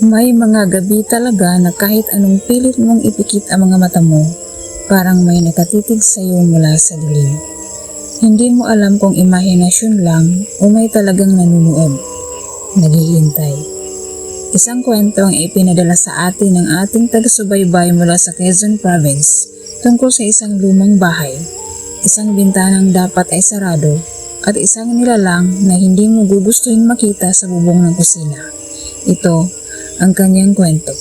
May mga gabi talaga na kahit anong pilit mong ipikit ang mga mata mo, parang may nakatitig sa iyo mula sa dilim. Hindi mo alam kung imahinasyon lang o may talagang nanunood, naghihintay. Isang kwento ang ipinadala sa atin ng ating taga-subaybay mula sa Quezon Province tungkol sa isang lumang bahay, isang bintanang dapat ay sarado at isang nilalang na hindi mo gugustuhin makita sa bubong ng kusina. Ito ang kanyang kwento.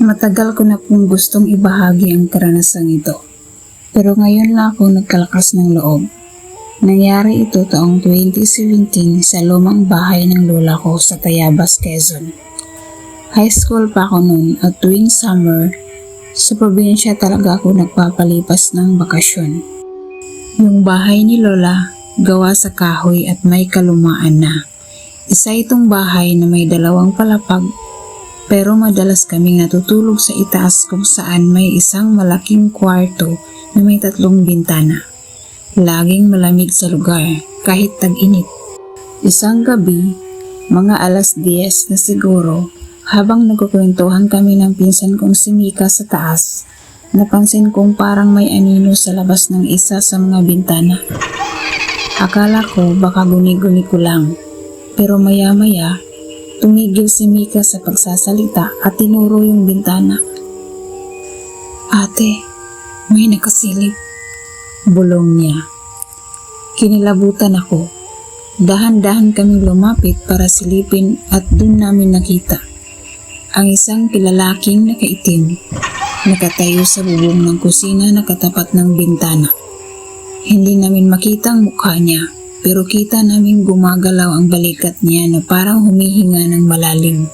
Matagal ko na pong gustong ibahagi ang karanasang ito. Pero ngayon lang ako nagkalakas ng loob. Nangyari ito taong 2017 sa lumang bahay ng lola ko sa Tayabas, Quezon. High school pa ako noon at tuwing summer, sa probinsya talaga ako nagpapalipas ng bakasyon. Yung bahay ni Lola, gawa sa kahoy at may kalumaan na. Isa itong bahay na may dalawang palapag pero madalas kaming natutulog sa itaas kung saan may isang malaking kwarto na may tatlong bintana. Laging malamig sa lugar kahit tag-init. Isang gabi, mga alas 10 na siguro, habang nagkukwentuhan kami ng pinsan kong si Mika sa taas, napansin kong parang may anino sa labas ng isa sa mga bintana. Akala ko baka guni-guni ko lang, pero maya-maya, tumigil si Mika sa pagsasalita at tinuro yung bintana. Ate, may nakasilip. Bulong niya. Kinilabutan ako. Dahan-dahan kaming lumapit para silipin at dun namin nakita. Ang isang kilalaking nakaitim, nakatayo sa bubong ng kusina na katapat ng bintana. Hindi namin makita ang mukha niya, pero kita namin gumagalaw ang balikat niya na parang humihinga ng malalim.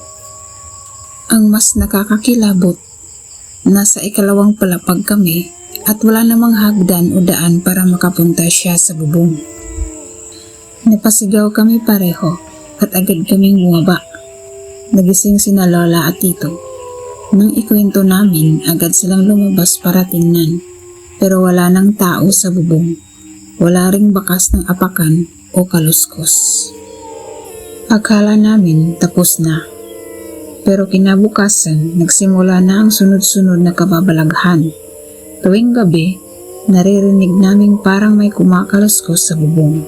Ang mas nakakakilabot, nasa ikalawang palapag kami at wala namang hagdan o daan para makapunta siya sa bubong. Napasigaw kami pareho at agad kaming bumaba. Nagising sina Lola at Tito. Nang ikwento namin, agad silang lumabas para tingnan. Pero wala nang tao sa bubong. Wala ring bakas ng apakan o kaluskos. Akala namin tapos na. Pero kinabukasan, nagsimula na ang sunod-sunod na kababalaghan. Tuwing gabi, naririnig naming parang may kumakaluskos sa bubong.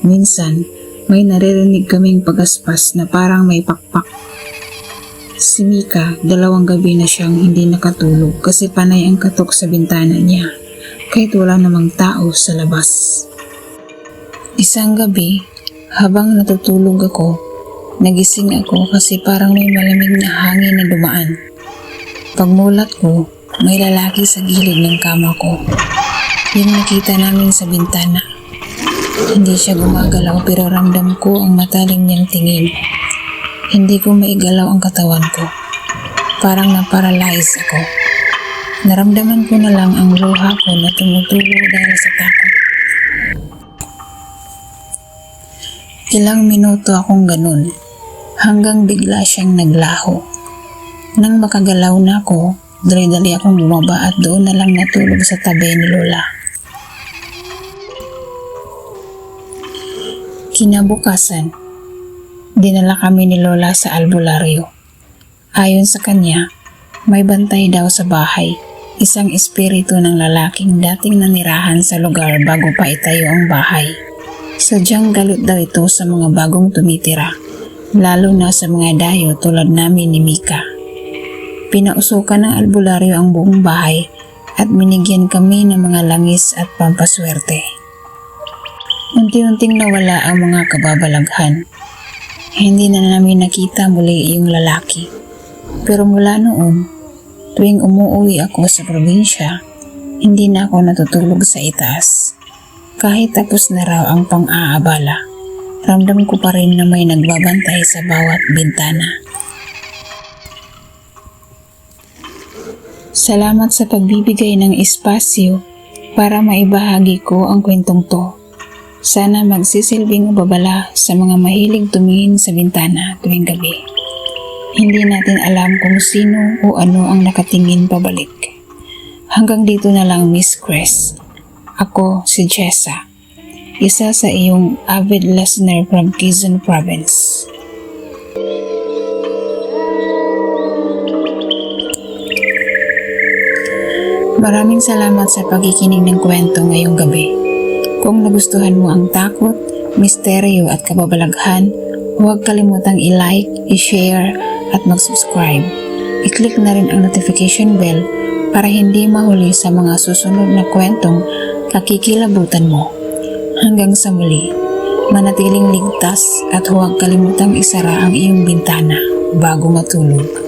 Minsan, may naririnig kaming pagaspas na parang may pakpak. Si Mika, dalawang gabi na siyang hindi nakatulog kasi panay ang katok sa bintana niya kahit wala namang tao sa labas. Isang gabi, habang natutulog ako, nagising ako kasi parang may malamig na hangin na dumaan. Pagmulat ko, may lalaki sa gilid ng kama ko. Yung nakita namin sa bintana. Hindi siya gumagalaw pero ramdam ko ang mataling niyang tingin. Hindi ko maigalaw ang katawan ko. Parang naparalyze ako. Naramdaman ko na lang ang luha ko na tumutulo dahil sa takot. Ilang minuto akong ganun hanggang bigla siyang naglaho. Nang makagalaw na ako, dali-dali akong bumaba at doon na lang natulog sa tabi ni Lola. Kinabukasan, dinala kami ni Lola sa albularyo. Ayon sa kanya, may bantay daw sa bahay, isang espiritu ng lalaking dating nanirahan sa lugar bago pa itayo ang bahay. Sadyang galit daw ito sa mga bagong tumitira, lalo na sa mga dayo tulad namin ni Mika. Pinausukan ng albularyo ang buong bahay at binigyan kami ng mga langis at pampaswerte. Unti-unting nawala ang mga kababalaghan. Hindi na namin nakita muli yung lalaki. Pero mula noon, tuwing umuwi ako sa probinsya, hindi na ako natutulog sa itaas. Kahit tapos na raw ang pang-aabala, ramdam ko pa rin na may nagbabantay sa bawat bintana. Salamat sa pagbibigay ng espasyo para maibahagi ko ang kwentong to. Sana magsisilbing babala sa mga mahilig tumingin sa bintana tuwing gabi. Hindi natin alam kung sino o ano ang nakatingin pabalik. Hanggang dito na lang Miss Chris. Ako si Jessa. isa sa iyong avid listener from Quezon Province. Maraming salamat sa pagkikinig ng kwento ngayong gabi. Kung nagustuhan mo ang takot, misteryo at kababalaghan, huwag kalimutang i-like, i-share at mag-subscribe. I-click na rin ang notification bell para hindi mahuli sa mga susunod na kwentong kakikilabutan mo. Hanggang sa muli, manatiling ligtas at huwag kalimutang isara ang iyong bintana bago matulog.